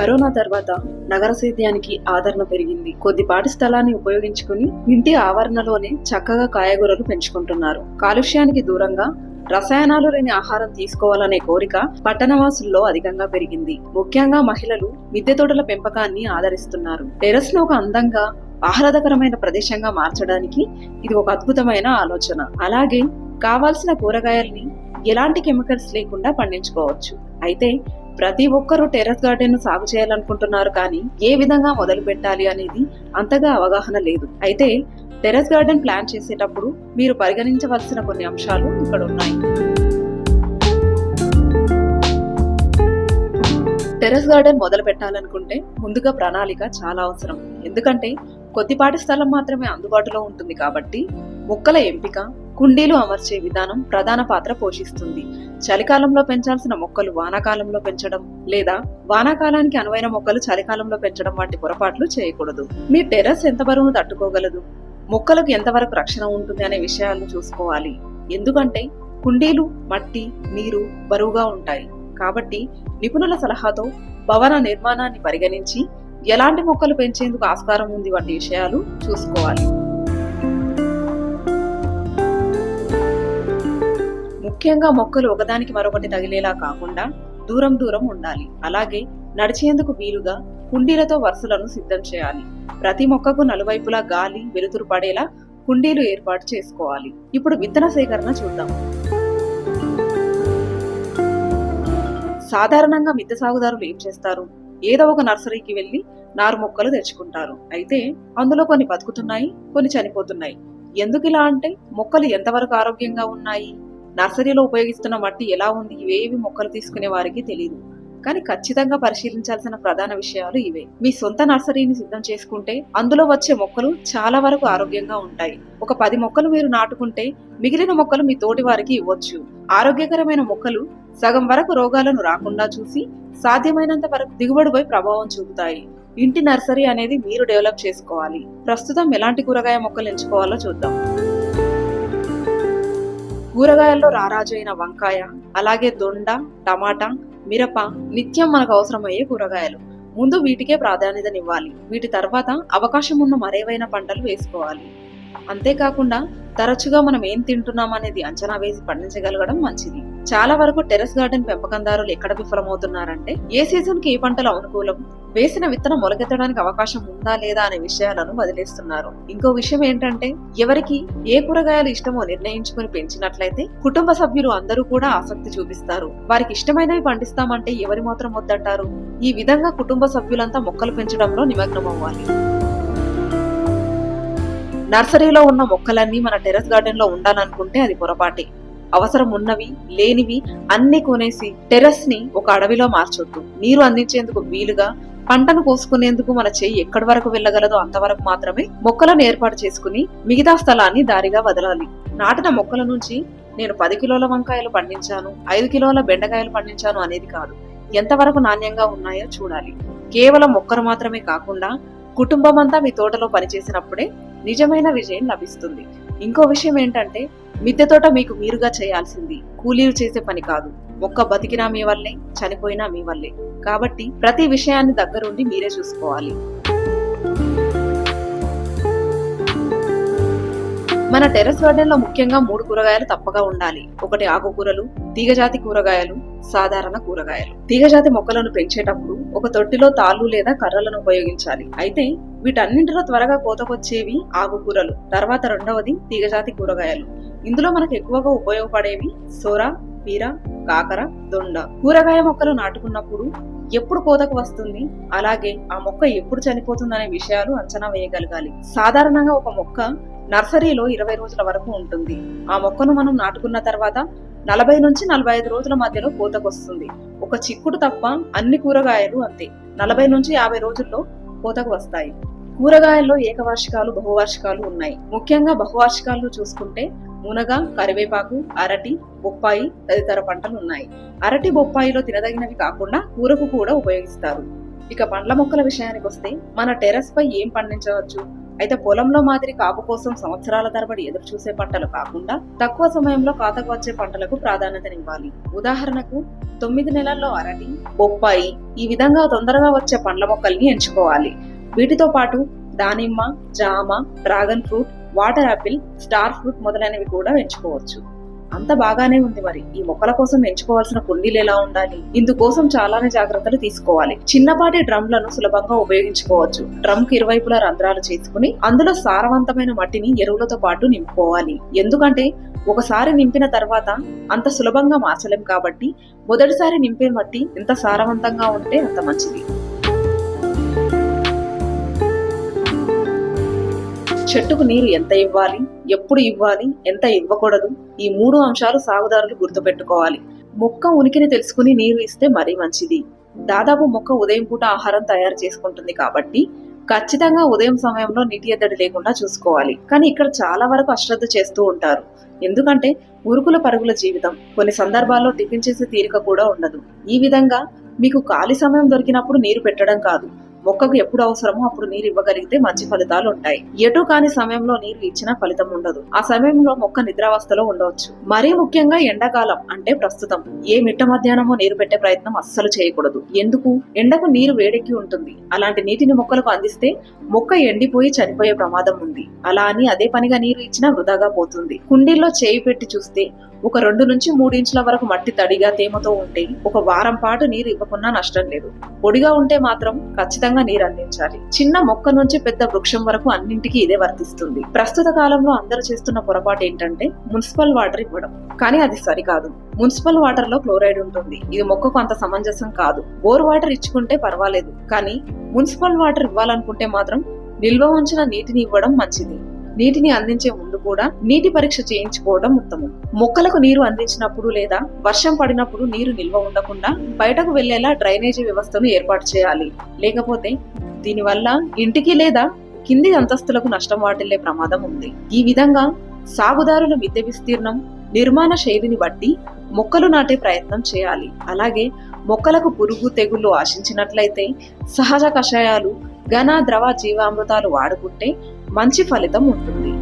Corona తర్వాత నగర సేద్యానికి ఆదరణ పెరిగింది. కొద్దిపాటి స్థలాన్ని ఉపయోగించుకుని ఇంటి ఆవరణలోనే చక్కగా కాయగూరలు పెంచుకుంటున్నారు. కాలుష్యానికి దూరంగా రసాయనాలు లేని ఆహారం తీసుకోవాలనే కోరిక పట్టణవాసుల్లో అధికంగా పెరిగింది. ముఖ్యంగా మహిళలు మిద్దె తోటల పెంపకాన్ని ఆదరిస్తున్నారు. టెరస్ను ఒక అందంగా ఆహ్లాదకరమైన ప్రదేశంగా మార్చడానికి ఇది ఒక అద్భుతమైన ఆలోచన. అలాగే కావాల్సిన కూరగాయల్ని ఎలాంటి కెమికల్స్ లేకుండా పండించుకోవచ్చు. అయితే ప్రతి ఒక్కరూ టెర్రస్ గార్డెన్ సాగు చేయాలనుకుంటున్నారు కానీ ఏ విధంగా మొదలు పెట్టాలి అనేది అంతగా అవగాహన లేదు. అయితే టెర్రస్ గార్డెన్ ప్లాన్ చేసేటప్పుడు మీరు పరిగణించవలసిన కొన్ని అంశాలు ఇక్కడ ఉన్నాయి. టెర్రస్ గార్డెన్ మొదలు పెట్టాలనుకుంటే ముందుగా ప్రణాళిక చాలా అవసరం. ఎందుకంటే కొద్దిపాటి స్థలం మాత్రమే అందుబాటులో ఉంటుంది కాబట్టి మొక్కల ఎంపిక కుండీలు అమర్చే విధానం ప్రధాన పాత్ర పోషిస్తుంది. చలికాలంలో పెంచాల్సిన మొక్కలు వానాకాలంలో పెంచడం లేదా వానాకాలానికి అనువైన మొక్కలు చలికాలంలో పెంచడం వంటి పొరపాట్లు చేయకూడదు. మీ టెర్రస్ ఎంత బరువును తట్టుకోగలదు? మొక్కలకు ఎంతవరకు రక్షణ ఉంటుంది అనే విషయాలను చూసుకోవాలి. ఎందుకంటే కుండీలు మట్టి నీరు బరువుగా ఉంటాయి. కాబట్టి నిపుణుల సలహాతో భవన నిర్మాణాన్ని పరిగణించి ఎలాంటి మొక్కలు పెంచేందుకు ఆస్కారం ఉంది వంటి విషయాలు చూసుకోవాలి. ముఖ్యంగా మొక్కలు ఒకదానికి మరొకటి తగిలేలా కాకుండా దూరం దూరం ఉండాలి. అలాగే నడిచేందుకు వీలుగా కుండీలతో వరుసలను సిద్ధం చేయాలి. ప్రతి మొక్కకు నలువైపులా గాలి వెలుతురు పడేలా కుండీలు ఏర్పాటు చేసుకోవాలి. ఇప్పుడు విత్తన సేకరణ చూద్దాం. సాధారణంగా మిద్దె సాగుదారులు ఏం చేస్తారు? ఏదో ఒక నర్సరీకి వెళ్ళి నారు మొక్కలు తెచ్చుకుంటారు. అయితే అందులో కొన్ని బతుకుతున్నాయి కొన్ని చనిపోతున్నాయి. ఎందుకు ఇలా అంటే మొక్కలు ఎంతవరకు ఆరోగ్యంగా ఉన్నాయి? నర్సరీలో ఉపయోగిస్తున్న మట్టి ఎలా ఉంది? ఇవేవి మొక్కలు తీసుకునే వారికి తెలియదు కానీ ఖచ్చితంగా పరిశీలించాల్సిన ప్రధాన విషయాలు ఇవే. మీ సొంత నర్సరీని సిద్ధం చేసుకుంటే అందులో వచ్చే మొక్కలు చాలా వరకు ఆరోగ్యంగా ఉంటాయి. ఒక పది మొక్కలు మీరు నాటుకుంటే మిగిలిన మొక్కలు మీ తోటి వారికి ఇవ్వచ్చు. ఆరోగ్యకరమైన మొక్కలు సగం వరకు రోగాలను రాకుండా చూసి సాధ్యమైనంత వరకు దిగుబడిపై ప్రభావం చూపుతాయి. ఇంటి నర్సరీ అనేది మీరు డెవలప్ చేసుకోవాలి. ప్రస్తుతం ఎలాంటి కూరగాయ మొక్కలు ఎంచుకోవాలో చూద్దాం. కూరగాయల్లో రారాజైన వంకాయ అలాగే దొండ టమాటా మిరప నిత్యం మనకు అవసరమయ్యే కూరగాయలు. ముందు వీటికే ప్రాధాన్యతనివ్వాలి. వీటి తర్వాత అవకాశం ఉన్న మరేవైనా పంటలు వేసుకోవాలి. అంతేకాకుండా తరచుగా మనం ఏం తింటున్నాం అనేది అంచనా వేసి పండించగలగడం మంచిది. చాలా వరకు టెరెస్ గార్డెన్ పెంపకందారులు ఎక్కడ విఫలమవుతున్నారంటే ఏ సీజన్కి ఏ పంటలు అనుకూలం? వేసిన విత్తనం మొలకెత్తడానికి అవకాశం ఉందా లేదా అనే విషయాలను వదిలేస్తున్నారు. ఇంకో విషయం ఏంటంటే ఎవరికి ఏ కూరగాయలు ఇష్టమో నిర్ణయించుకుని పెంచినట్లయితే కుటుంబ సభ్యులు అందరూ కూడా ఆసక్తి చూపిస్తారు. వారికి ఇష్టమైనవి పండిస్తామంటే ఎవరి మాత్రం వద్దంటారు? ఈ విధంగా కుటుంబ సభ్యులంతా మొక్కలు పెంచడంలో నిమగ్నమవ్వాలి. అవ్వాలి నర్సరీలో ఉన్న మొక్కలన్నీ మన టెరెస్ గార్డెన్లో ఉండాలనుకుంటే అది పొరపాటే. అవసరం ఉన్నవి లేనివి అన్ని కొనేసి టెరెస్ని ఒక అడవిలో మార్చొద్దు. నీరు అందించేందుకు వీలుగా పంటను కోసుకునేందుకు మన చెయ్యి ఎక్కడి వరకు వెళ్ళగలదో అంతవరకు మాత్రమే మొక్కలను ఏర్పాటు చేసుకుని మిగతా స్థలాన్ని దారిగా వదలాలి. నాటిన మొక్కల నుంచి నేను పది కిలోల వంకాయలు పండించాను ఐదు కిలోల బెండకాయలు పండించాను అనేది కాదు. ఎంతవరకు నాణ్యంగా ఉన్నాయో చూడాలి. కేవలం మొక్కలు మాత్రమే కాకుండా కుటుంబం అంతా మీ తోటలో పనిచేసినప్పుడే నిజమైన విజయం లభిస్తుంది. ఇంకో విషయం ఏంటంటే మిద్దె తోట మీకు మీరుగా చేయాల్సింది కూలీలు చేసే పని కాదు. మొక్క బతికినా మీ వల్లే చనిపోయినా మీ వల్లే. కాబట్టి ప్రతి విషయాన్ని దగ్గరుండి మీరే చూసుకోవాలి. మన టెర్రస్ గార్డెన్లో ముఖ్యంగా మూడు కూరగాయలు తప్పగా ఉండాలి. ఒకటి ఆకుకూరలు తీగజాతి కూరగాయలు సాధారణ కూరగాయలు. తీగజాతి మొక్కలను పెంచేటప్పుడు ఒక తొట్టిలో తాళ్ళు లేదా కర్రలను ఉపయోగించాలి. అయితే వీటన్నింటిలో త్వరగా కోతకొచ్చేవి ఆకుకూరలు. తర్వాత రెండవది తీగజాతి కూరగాయలు. ఇందులో మనకు ఎక్కువగా ఉపయోగపడేవి సోర పీర కాకర దొండ. కూరగాయ మొక్కలు నాటుకున్నప్పుడు ఎప్పుడు కోతకు వస్తుంది? అలాగే ఆ మొక్క ఎప్పుడు చనిపోతుంది అనే విషయాలు అంచనా వేయగలగాలి. సాధారణంగా ఒక మొక్క నర్సరీలో ఇరవై రోజుల వరకు ఉంటుంది. ఆ మొక్కను మనం నాటుకున్న తర్వాత నలభై నుంచి నలభై ఐదు రోజుల మధ్యలో కోతకొస్తుంది. ఒక చిక్కుడు తప్ప అన్ని కూరగాయలు అంతే. నలభై నుంచి యాభై రోజుల్లో కోతకు వస్తాయి. కూరగాయల్లో ఏకవార్షికాలు బహువార్షికాలు ఉన్నాయి. ముఖ్యంగా బహువార్షికాలు చూసుకుంటే మునగ కరివేపాకు అరటి బొప్పాయి తదితర పంటలు ఉన్నాయి. అరటి బొప్పాయిలో తినదగినవి కాకుండా కూరకు కూడా ఉపయోగిస్తారు. ఇక పండ్ల మొక్కల విషయానికి వస్తే మన టెర్రస్ పై ఏం పండించవచ్చు? అయితే పొలంలో మాదిరి కాపు కోసం సంవత్సరాల తరబడి ఎదురు చూసే పంటలు కాకుండా తక్కువ సమయంలో కాతకు వచ్చే పంటలకు ప్రాధాన్యతనివ్వాలి. ఉదాహరణకు తొమ్మిది నెలల్లో అరటి బొప్పాయి ఈ విధంగా తొందరగా వచ్చే పండ్ల మొక్కల్ని ఎంచుకోవాలి. వీటితో పాటు దానిమ్మ జామ dragon fruit water apple star fruit మొదలైనవి కూడా ఎంచుకోవచ్చు. అంత బాగానే ఉంది మరి. ఈ మొక్కల కోసం ఎంచుకోవాల్సిన కుండీలు ఎలా ఉండాలి? ఇందుకోసం చాలానే జాగ్రత్తలు తీసుకోవాలి. చిన్నపాటి డ్రమ్లను సులభంగా ఉపయోగించుకోవచ్చు. డ్రమ్కి ఇరువైపులా రంధ్రాలు చేసుకుని అందులో సారవంతమైన మట్టిని ఎరువులతో పాటు నింపుకోవాలి. ఎందుకంటే ఒకసారి నింపిన తర్వాత అంత సులభంగా మార్చలేం కాబట్టి మొదటిసారి నింపే మట్టి ఎంత సారవంతంగా ఉంటే అంత మంచిది. చెట్టుకు నీరు ఎంత ఇవ్వాలి? ఎప్పుడు ఇవ్వాలి? ఎంత ఇవ్వకూడదు? ఈ మూడు అంశాలు సాగుదారులు గుర్తుపెట్టుకోవాలి. మొక్క ఉనికిని తెలుసుకుని నీరు ఇస్తే మరీ మంచిది. దాదాపు మొక్క ఉదయం పూట ఆహారం తయారు చేసుకుంటుంది కాబట్టి ఖచ్చితంగా ఉదయం సమయంలో నీటి ఎద్దడి లేకుండా చూసుకోవాలి. కానీ ఇక్కడ చాలా వరకు అశ్రద్ధ చేస్తూ ఉంటారు. ఎందుకంటే ఉరుకుల పరుగుల జీవితం. కొన్ని సందర్భాల్లో టిఫిన్ చేసే తీరిక కూడా ఉండదు. ఈ విధంగా మీకు ఖాళీ సమయం దొరికినప్పుడు నీరు పెట్టడం కాదు. మొక్కకు ఎప్పుడు అవసరమో అప్పుడు నీరు ఇవ్వగలిగితే మంచి ఫలితాలు ఉంటాయి. ఎటు కాని సమయంలో నీరు ఇచ్చినా ఫలితం ఉండదు. ఆ సమయంలో మొక్క నిద్రావస్థలో ఉండవచ్చు. మరీ ముఖ్యంగా ఎండాకాలం అంటే ప్రస్తుతం. ఏ మిట్ట మధ్యాహ్నమో నీరు పెట్టే ప్రయత్నం అస్సలు చేయకూడదు. ఎందుకు? ఎండకు నీరు వేడెక్కి ఉంటుంది. అలాంటి నీటిని మొక్కలకు అందిస్తే మొక్క ఎండిపోయి చనిపోయే ప్రమాదం ఉంది. అలా అని అదే పనిగా నీరు ఇచ్చినా వృధాగా పోతుంది. కుండీల్లో చేయి పెట్టి చూస్తే ఒక రెండు నుంచి మూడు ఇంచుల వరకు మట్టి తడిగా తేమతో ఉంటే ఒక వారం పాటు నీరు ఇవ్వకున్నా నష్టం లేదు. పొడిగా ఉంటే మాత్రం ఖచ్చితంగా నీరు అందించాలి. చిన్న మొక్క నుంచి పెద్ద వృక్షం వరకు అన్నింటికి ఇదే వర్తిస్తుంది. ప్రస్తుత కాలంలో అందరూ చేస్తున్న పొరపాటు ఏంటంటే మున్సిపల్ వాటర్ ఇవ్వడం. కానీ అది సరికాదు. మున్సిపల్ వాటర్లో క్లోరైడ్ ఉంటుంది. ఇది మొక్కకు అంత సమంజసం కాదు. బోర్ వాటర్ ఇచ్చుకుంటే పర్వాలేదు. కానీ మున్సిపల్ వాటర్ ఇవ్వాలనుకుంటే మాత్రం నిల్వ ఉంచిన నీటిని ఇవ్వడం మంచిది. నీటిని అందించే ముందు కూడా నీటి పరీక్ష చేయించుకోవడం ఉత్తమం. మొక్కలకు నీరు అందించినప్పుడు లేదా వర్షం పడినప్పుడు నీరు నిల్వ ఉండకుండా బయటకు వెళ్ళేలా డ్రైనేజీ వ్యవస్థను ఏర్పాటు చేయాలి. లేకపోతే దీనివల్ల ఇంటికి లేదా కింది అంతస్తులకు నష్టం వాటిల్లే ప్రమాదం ఉంది. ఈ విధంగా సాగుదారుల మిద్దె విస్తీర్ణం నిర్మాణ శైలిని బట్టి మొక్కలు నాటే ప్రయత్నం చేయాలి. అలాగే మొక్కలకు పురుగు తెగుళ్ళు ఆశించినట్లయితే సహజ కషాయాలు ఘన ద్రవ జీవామృతాలు వాడుకుంటే మంచి ఫలితం ఉంటుంది.